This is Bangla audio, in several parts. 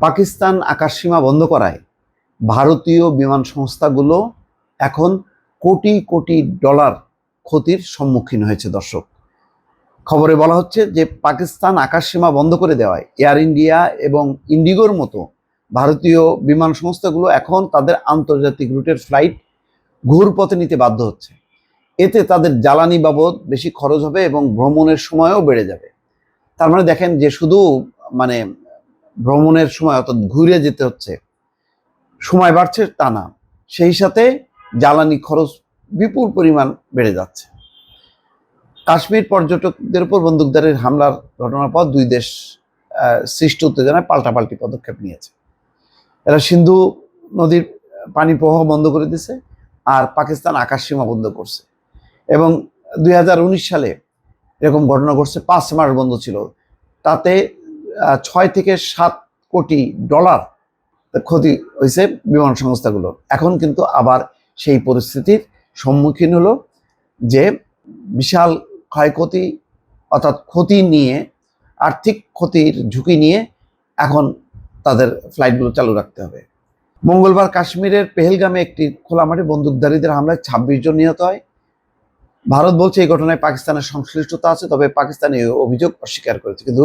পাকিস্তান আকাশসীমা বন্ধ করায় ভারতীয় বিমান সংস্থাগুলো এখন কোটি কোটি ডলার ক্ষতির সম্মুখীন হয়েছে, দর্শক। খবরে বলা হচ্ছে যে, পাকিস্তান আকাশসীমা বন্ধ করে দেওয়ায় এয়ার ইন্ডিয়া এবং ইন্ডিগোর মতো ভারতীয় বিমান সংস্থাগুলো এখন তাদের আন্তর্জাতিক রুটের ফ্লাইট ঘুরপথে নিতে বাধ্য হচ্ছে। এতে তাদের জ্বালানি বাবদ বেশি খরচ হবে এবং ভ্রমণের সময়ও বেড়ে যাবে। তার মানে দেখেন যে, শুধু মানে ভ্রমণের সময় অর্থাৎ ঘুরে যেতে হচ্ছে। সময় বাড়ছে তা না। সেই সাথে জ্বালানি খরচ বিপুল পরিমাণ বেড়ে যাচ্ছে। কাশ্মীর পর্যটকদের উপর বন্দুকধারীর হামলার ঘটনার পর দুই দেশ সৃষ্ট উত্তেজনায় পাল্টাপাল্টি পদক্ষেপ নিয়েছে। এরা সিন্ধু নদীর পানি প্রবাহ বন্ধ করে দিয়েছে আর পাকিস্তান আকাশ সীমা বন্ধ করছে। এবং দুই হাজার উনিশ সালে এরকম ঘটনা ঘটছে, পাঁচ মাস বন্ধ ছিল। তাতে ছয় থেকে সাত কোটি ডলার ক্ষতি হয়েছে বিমান সংস্থাগুলো। এখন কিন্তু আবার সেই পরিস্থিতির সম্মুখীন হলো যে বিশাল ক্ষয়ক্ষতি অর্থাৎ ক্ষতি নিয়ে, আর্থিক ক্ষতির ঝুঁকি নিয়ে এখন তাদের ফ্লাইটগুলো চালু রাখতে হবে। মঙ্গলবার কাশ্মীরের পেহেলগামে একটি খোলা মাঠে বন্দুকধারীদের হামলায় ছাব্বিশ জন নিহত হয়। ভারত বলছে এই ঘটনায় পাকিস্তানের সংশ্লিষ্টতা আছে, তবে পাকিস্তান এই অভিযোগ অস্বীকার করেছে। কিন্তু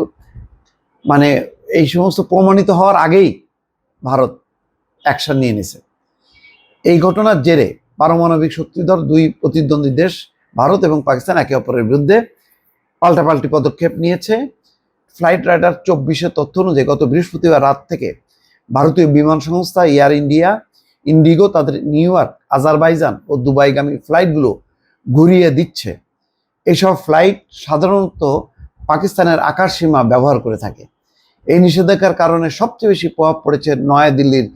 মানে এই সমস্ত প্রমাণিত হওয়ার আগেই ভারত অ্যাকশন নিয়ে নিছে। এই ঘটনার জেরে পারমাণবিক শক্তিধর দুই প্রতিদ্বন্দ্বী দেশ, ভারত এবং পাকিস্তান একে অপরের বিরুদ্ধে পাল্টাপাল্টি পদক্ষেপ নিয়েছে। ফ্লাইট রাইডার চব্বিশের তথ্য অনুযায়ী গত বৃহস্পতিবার রাত থেকে ভারতীয় বিমান সংস্থা এয়ার ইন্ডিয়া, ইন্ডিগো, তাদের নিউ ইয়র্ক, আজারবাইজান ও দুবাইগামী ফ্লাইটগুলো ঘুরিয়ে দিচ্ছে। এসব ফ্লাইট সাধারণত পাকিস্তানের আকাশ সীমা ব্যবহার করে থাকে। এই নিষেধাজ্ঞার কারণে সবচেয়ে বেশি প্রভাব পড়েছে নয়াদিল্লির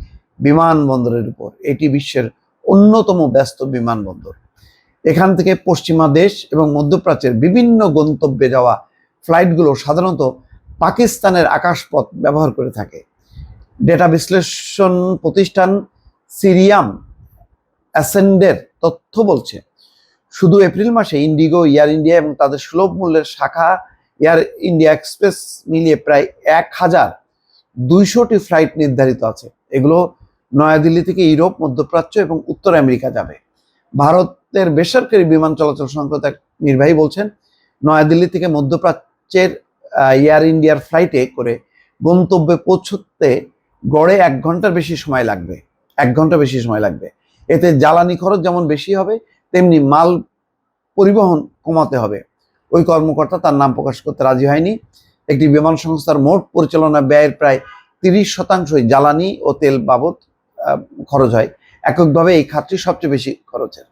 বিমানবন্দরের উপর। এটি বিশ্বের অন্যতম ব্যস্ত বিমানবন্দর। এখান থেকে পশ্চিমা দেশ এবং মধ্যপ্রাচ্যের বিভিন্ন গন্তব্যে যাওয়া ফ্লাইটগুলো সাধারণত পাকিস্তানের আকাশপথ ব্যবহার করে থাকে। ডেটা বিশ্লেষণ প্রতিষ্ঠান সিরিয়াম অ্যাসেন্ডের তথ্য বলছে, শুধু এপ্রিল মাসে ইন্ডিগো, এয়ার ইন্ডিয়া এবং তাদের সুলভ মূল্যের শাখা এয়ার ইন্ডিয়া এক্সপ্রেস মিলিয়ে প্রায় এক হাজার দুইশোটি ফ্লাইট নির্ধারিত আছে। এগুলো নয়াদিল্লি থেকে ইউরোপ, মধ্যপ্রাচ্য এবং উত্তর আমেরিকা যাবে। ভারতের বেসরকারি বিমান চলাচল সংক্রান্ত এক নির্বাহী বলছেন, নয়াদিল্লি থেকে মধ্যপ্রাচ্যের এয়ার ইন্ডিয়ার ফ্লাইটে করে গন্তব্যে পৌঁছতে গড়ে এক ঘণ্টার বেশি সময় লাগবে। এক ঘণ্টা বেশি সময় লাগবে। এতে জ্বালানি খরচ যেমন বেশি হবে, তেমনি মাল পরিবহন কমাতে হবে। ওই কর্মকর্তা তার নাম প্রকাশ করতে রাজি হয়নি। একটি বিমান সংস্থার মোট পরিচালনা ব্যয়ের প্রায় তিরিশ শতাংশই জ্বালানি ও তেল বাবদ খরচ হয়। এককভাবে এই খাতটি সবচেয়ে বেশি খরচের।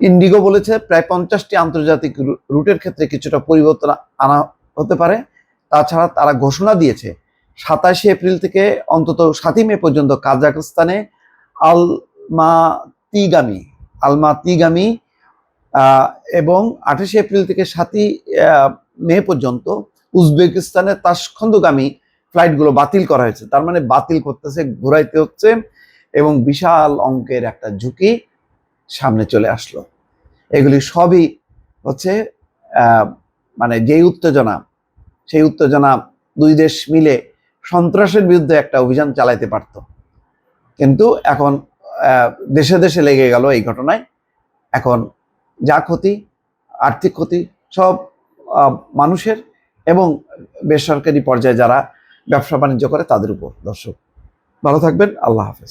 ইন্ডিগো বলেছে, প্রায় পঞ্চাশটি আন্তর্জাতিক রুটের ক্ষেত্রে কিছুটা পরিবর্তন আনা হতে পারে। তাছাড়া তারা ঘোষণা দিয়েছে, সাতাশে এপ্রিল থেকে অন্তত সাতই মে পর্যন্ত কাজাকস্তানে আলমাতিগামী আলমাতিগামী এবং আঠাশে এপ্রিল থেকে সাতই মে পর্যন্ত উজবেকিস্তানের তাসখন্দগামী ফ্লাইটগুলো বাতিল করা হয়েছে। তার মানে বাতিল করতেছে, ঘুরাইতে হচ্ছে এবং বিশাল অঙ্কের একটা ঝুঁকি সামনে চলে আসলো। এগুলি সবই হচ্ছে মানে যেই উত্তেজনা, সেই উত্তেজনা দুই দেশ মিলে সন্ত্রাসের বিরুদ্ধে একটা অভিযান চালাইতে পারত। কিন্তু এখন দেশে দেশে লেগে গেল এই ঘটনায়। এখন যা ক্ষতি, আর্থিক ক্ষতি, সব মানুষের এবং বেসরকারি পর্যায়ে যারা ব্যবসা বাণিজ্য করে তাদের উপর। দর্শক, ভালো থাকবেন, আল্লাহ হাফেজ।